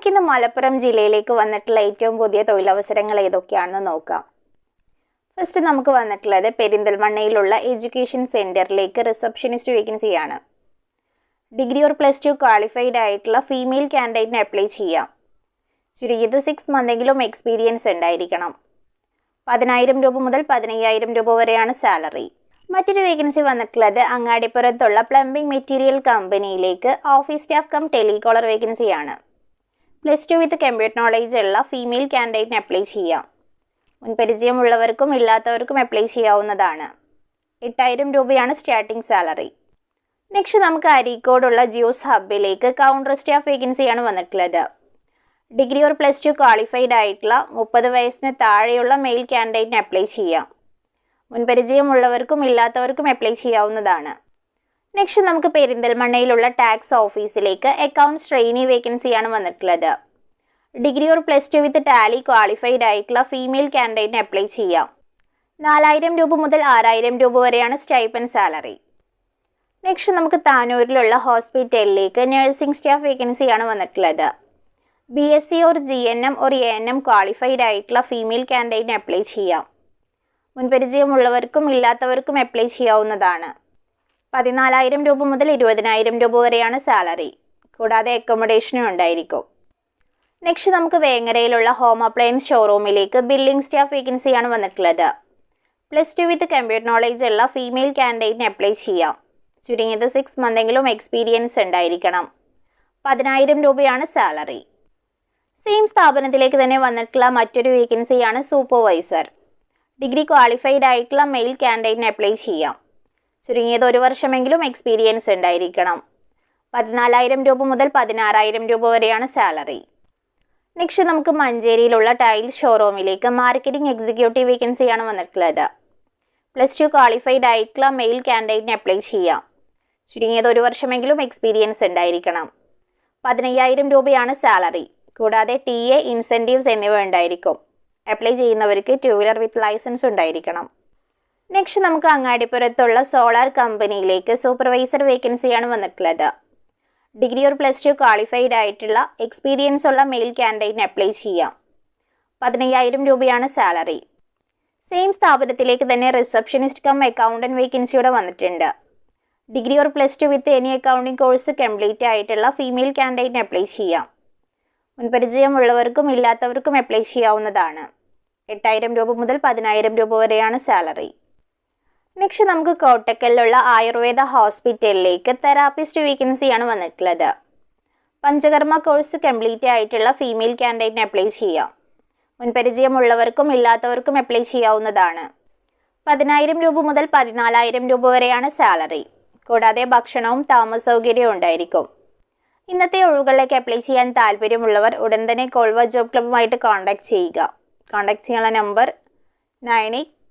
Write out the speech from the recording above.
നമുക്കിന്ന് മലപ്പുറം ജില്ലയിലേക്ക് വന്നിട്ടുള്ള ഏറ്റവും പുതിയ തൊഴിലവസരങ്ങൾ ഏതൊക്കെയാണെന്ന് നോക്കാം. ഫസ്റ്റ് നമുക്ക് വന്നിട്ടുള്ളത് പെരിന്തൽമണ്ണയിലുള്ള എഡ്യൂക്കേഷൻ സെന്ററിലേക്ക് റിസപ്ഷനിസ്റ്റ് വേക്കൻസിയാണ് degree or plus two qualified ആയിട്ടുള്ള ഫീമെയിൽ കാൻഡിഡേറ്റിന് അപ്ലൈ ചെയ്യാം. ചുരുങ്ങിയത് സിക്സ് മന്തെങ്കിലും എക്സ്പീരിയൻസ് ഉണ്ടായിരിക്കണം. പതിനായിരം രൂപ മുതൽ പതിനയ്യായിരം രൂപ വരെയാണ് സാലറി മറ്റൊരു വേക്കൻസി വന്നിട്ടുള്ളത് അങ്ങാടിപ്പുറത്തുള്ള പ്ലംബിംഗ് മെറ്റീരിയൽ കമ്പനിയിലേക്ക് ഓഫീസ് സ്റ്റാഫ് കം ടെലികോളർ വേക്കൻസിയാണ് plus two with computer knowledge ഉള്ള ഫീമെയിൽ കാൻഡിഡേറ്റിന് അപ്ലൈ ചെയ്യാം. മുൻപരിചയമുള്ളവർക്കും ഇല്ലാത്തവർക്കും അപ്ലൈ ചെയ്യാവുന്നതാണ്. എട്ടായിരം രൂപയാണ് സ്റ്റാർട്ടിംഗ് സാലറി നെക്സ്റ്റ് നമുക്ക് അരീക്കോടുള്ള ജ്യൂസ് ഹബിലേക്ക് കൗണ്ടർ സ്റ്റാഫ് വേക്കൻസിയാണ് വന്നിട്ടുള്ളത്. Degree or plus two qualified ആയിട്ടുള്ള മുപ്പത് വയസ്സിന് താഴെയുള്ള മെയിൽ കാൻഡിഡേറ്റിന് അപ്ലൈ ചെയ്യാം. മുൻപരിചയമുള്ളവർക്കും ഇല്ലാത്തവർക്കും അപ്ലൈ ചെയ്യാവുന്നതാണ്. നെക്സ്റ്റ് നമുക്ക് പെരിന്തൽമണ്ണയിലുള്ള ടാക്സ് ഓഫീസിലേക്ക് അക്കൗണ്ട്സ് ട്രെയിനി വേക്കൻസിയാണ് വന്നിട്ടുള്ളത്. Degree or plus two with Tally qualified ആയിട്ടുള്ള ഫീമെയിൽ കാൻഡിഡേറ്റിന് അപ്ലൈ ചെയ്യാം. നാലായിരം രൂപ മുതൽ ആറായിരം രൂപ വരെയാണ് സ്റ്റൈപ്പൻ സാലറി നെക്സ്റ്റ് നമുക്ക് താനൂരിലുള്ള ഹോസ്പിറ്റലിലേക്ക് നഴ്സിംഗ് സ്റ്റാഫ് വേക്കൻസിയാണ് വന്നിട്ടുള്ളത്. B S C or G N M or A N M qualified ആയിട്ടുള്ള ഫീമെയിൽ കാൻഡിഡേറ്റിന് അപ്ലൈ ചെയ്യാം. മുൻപരിചയമുള്ളവർക്കും ഇല്ലാത്തവർക്കും അപ്ലൈ ചെയ്യാവുന്നതാണ്. പതിനാലായിരം രൂപ മുതൽ ഇരുപതിനായിരം രൂപ വരെയാണ് സാലറി. കൂടാതെ അക്കോമഡേഷനും ഉണ്ടായിരിക്കും. നെക്സ്റ്റ് നമുക്ക് വേങ്ങരയിലുള്ള ഹോം അപ്ലയൻസ് ഷോറൂമിലേക്ക് ബില്ലിംഗ് സ്റ്റാഫ് വേക്കൻസിയാണ് വന്നിട്ടുള്ളത്. Plus two with computer knowledge ഉള്ള ഫീമെയിൽ കാൻഡിഡേറ്റിന് അപ്ലൈ ചെയ്യാം. ചുരുങ്ങിയത് സിക്സ് മന്തെങ്കിലും എക്സ്പീരിയൻസ് ഉണ്ടായിരിക്കണം. പതിനായിരം രൂപയാണ് സാലറി. സെയിം സ്ഥാപനത്തിലേക്ക് തന്നെ വന്നിട്ടുള്ള മറ്റൊരു വേക്കൻസിയാണ് സൂപ്പർവൈസർ ഡിഗ്രി ക്വാളിഫൈഡ് ആയിട്ടുള്ള മെയിൽ കാൻഡിഡേറ്റിന് അപ്ലൈ ചെയ്യാം. ചുരുങ്ങിയത് ഒരു വർഷമെങ്കിലും എക്സ്പീരിയൻസ് ഉണ്ടായിരിക്കണം. പതിനാലായിരം രൂപ മുതൽ പതിനാറായിരം രൂപ വരെയാണ് സാലറി നെക്സ്റ്റ് നമുക്ക് മഞ്ചേരിയിലുള്ള ടൈൽ ഷോറൂമിലേക്ക് മാർക്കറ്റിംഗ് എക്സിക്യൂട്ടീവ് വേക്കൻസിയാണ് വന്നിട്ടുള്ളത്. പ്ലസ് ടു ക്വാളിഫൈഡ് ആയിട്ടുള്ള മെയിൽ കാൻഡിഡേറ്റിന് അപ്ലൈ ചെയ്യാം. ചുരുങ്ങിയത് ഒരു വർഷമെങ്കിലും എക്സ്പീരിയൻസ് ഉണ്ടായിരിക്കണം. പതിനയ്യായിരം രൂപയാണ് സാലറി കൂടാതെ ടി എ ഇൻസെന്റീവ്സ് എന്നിവ ഉണ്ടായിരിക്കും. അപ്ലൈ ചെയ്യുന്നവർക്ക് ടു വീലർ വിത്ത് ലൈസൻസ് ഉണ്ടായിരിക്കണം. നെക്സ്റ്റ് നമുക്ക് അങ്ങാടിപ്പുറത്തുള്ള സോളാർ കമ്പനിയിലേക്ക് സൂപ്പർവൈസർ വേക്കൻസിയാണ് വന്നിട്ടുള്ളത്. Degree or plus two qualified ആയിട്ടുള്ള എക്സ്പീരിയൻസ് ഉള്ള മെയിൽ ക്യാൻഡിഡേറ്റിന് അപ്ലൈ ചെയ്യാം. പതിനയ്യായിരം രൂപയാണ് സാലറി സെയിം സ്ഥാപനത്തിലേക്ക് തന്നെ റിസപ്ഷനിസ്റ്റ് കം അക്കൗണ്ടന്റ് വേക്കൻസിയുടെ വന്നിട്ടുണ്ട്. Degree or plus two with any accounting course complete ആയിട്ടുള്ള ഫീമെയിൽ ക്യാൻഡിഡേറ്റിന് അപ്ലൈ ചെയ്യാം. മുൻപരിചയമുള്ളവർക്കും ഇല്ലാത്തവർക്കും അപ്ലൈ ചെയ്യാവുന്നതാണ്. എട്ടായിരം രൂപ മുതൽ പതിനായിരം രൂപ വരെയാണ് സാലറി നെക്സ്റ്റ് നമുക്ക് കോട്ടക്കലിലുള്ള ആയുർവേദ ഹോസ്പിറ്റലിലേക്ക് തെറാപ്പിസ്റ്റ് വേക്കൻസിയാണ് വന്നിട്ടുള്ളത്. പഞ്ചകർമ്മ കോഴ്സ് കംപ്ലീറ്റ് ആയിട്ടുള്ള ഫീമെയിൽ കാൻഡിഡേറ്റിന് അപ്ലൈ ചെയ്യാം. മുൻപരിചയമുള്ളവർക്കും ഇല്ലാത്തവർക്കും അപ്ലൈ ചെയ്യാവുന്നതാണ്. പതിനായിരം രൂപ മുതൽ പതിനാലായിരം രൂപ വരെയാണ് സാലറി കൂടാതെ ഭക്ഷണവും താമസ സൗകര്യവും ഉണ്ടായിരിക്കും. ഇന്നത്തെ ഒഴിവുകളിലേക്ക് അപ്ലൈ ചെയ്യാൻ താല്പര്യമുള്ളവർ ഉടൻ തന്നെ കോൾവ ജോബ് ക്ലബ്ബുമായിട്ട് കോൺടാക്ട് ചെയ്യുക. കോൺടാക്ട് ചെയ്യാനുള്ള number nine eight